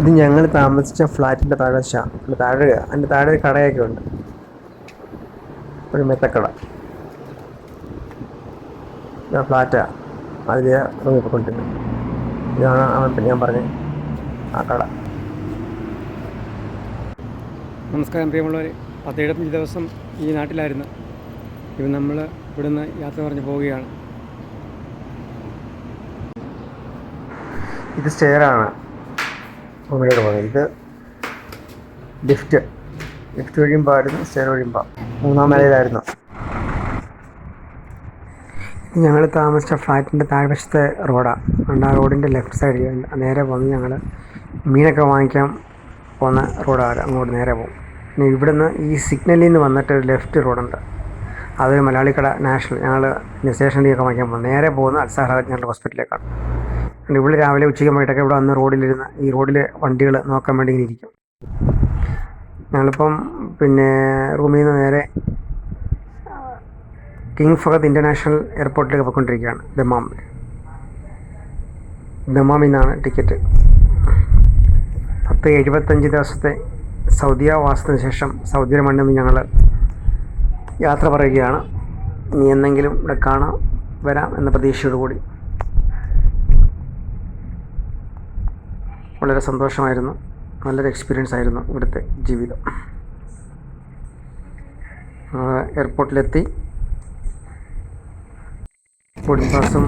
ഇത് ഞങ്ങൾ താമസിച്ച ഫ്ലാറ്റിന്റെ താഴെ ശ അതിന്റെ താഴെ അതിന്റെ താഴെ ഒരു കടയൊക്കെ ഉണ്ട്. ഒരു മെത്തക്കട. ഇതാ ഫ്ലാറ്റാ. അതിൽ റൂമിൽ പോയിക്കൊണ്ടിരുന്നത് ഇതാണ് അവൻ ഞാൻ പറഞ്ഞ ആ കട. നമസ്കാരം പ്രിയമുള്ളവർ പത്ത് എഴുപത്തഞ്ച് ദിവസം ഈ നാട്ടിലായിരുന്നു. ഇപ്പം നമ്മൾ ഇവിടുന്ന് യാത്ര പറഞ്ഞ് പോവുകയാണ്. ഇത് സ്റ്റെയറാണ്. റൂമിലോട്ട് പോകുന്നത് ഇത് ലിഫ്റ്റ് ലിഫ്റ്റ് വഴിയുമ്പോഴായിരുന്നു സ്റ്റെയർ വഴിയുമ്പോൾ മൂന്നാം നിലയിലായിരുന്നു. ഞങ്ങൾ താമസിച്ച ഫ്ലാറ്റിന്റെ താഴ്വശത്തെ റോഡാണ് അതുകൊണ്ട് ആ റോഡിന്റെ ലെഫ്റ്റ് സൈഡിൽ നേരെ പോകുന്നത് ഞങ്ങൾ മീനൊക്കെ വാങ്ങിക്കാൻ പോകുന്ന റോഡാണ് അങ്ങോട്ട് നേരെ പോകും. പിന്നെ ഇവിടുന്ന് ഈ സിഗ്നലിൽ നിന്ന് വന്നിട്ട് ഒരു ലെഫ്റ്റ് റോഡുണ്ട്. അതൊരു മലയാളിക്കട നാഷണൽ ഞങ്ങൾ സ്റ്റേഷനിലേക്ക് വാങ്ങിക്കാൻ പോകും. നേരെ പോകുന്ന അൽസാഹ ഞങ്ങളുടെ ഹോസ്പിറ്റലിലേക്കാണ്. ഇവിടെ രാവിലെ ഉച്ചയ്ക്ക് വൈകിട്ടൊക്കെ ഇവിടെ വന്ന് റോഡിലിരുന്ന് ഈ റോഡിലെ വണ്ടികൾ നോക്കാൻ വേണ്ടി ഇങ്ങനെ ഇരിക്കും. ഞങ്ങളിപ്പം പിന്നെ റൂമിൽ നിന്ന് നേരെ കിങ് ഫഹദ് ഇന്റർനാഷണൽ എയർപോർട്ടിലേക്ക് പോയിക്കൊണ്ടിരിക്കുകയാണ് ദമാം ദമാമിൽ നിന്നാണ് ടിക്കറ്റ്. പത്ത് എഴുപത്തഞ്ച് ദിവസത്തെ സൗദിയ വാസത്തിന് ശേഷം സൗദിയുടെ മണ്ണിൽ നിന്ന് ഞങ്ങൾ യാത്ര പറയുകയാണ്. ഇനി എന്നെങ്കിലും ഇവിടെ കാണാം വരാം എന്ന പ്രതീക്ഷയോടുകൂടി. വളരെ സന്തോഷമായിരുന്നു. നല്ലൊരു എക്സ്പീരിയൻസ് ആയിരുന്നു ഇവിടുത്തെ ജീവിതം. എയർപോർട്ടിലെത്തി ബോർഡിംഗ് പാസും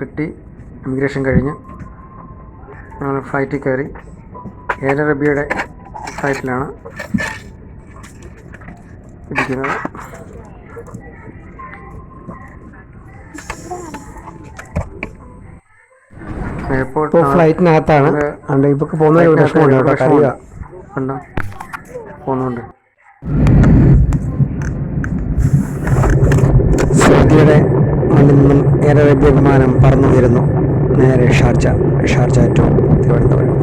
കിട്ടി. ഇമിഗ്രേഷൻ കഴിഞ്ഞ്. ഞങ്ങൾ ഫ്ലൈറ്റിൽ കയറി. എയർ അറബിയുടെ ഫ്ലൈറ്റിലാണ് ഇരിക്കുന്നത്. ഇപ്പോൾ ഫ്ലൈറ്റിനകത്താണ്. പോകുന്ന വിഷമമുണ്ട് കേട്ടോ പോകുന്നുണ്ട്. സൗദിയുടെ മണ്ണിൽ നിന്നും എയർ വിമാനം പറന്നു വരുന്നു. നേരെ ഷാർജ ഷാർജ ടു തിരുവനന്തപുരം.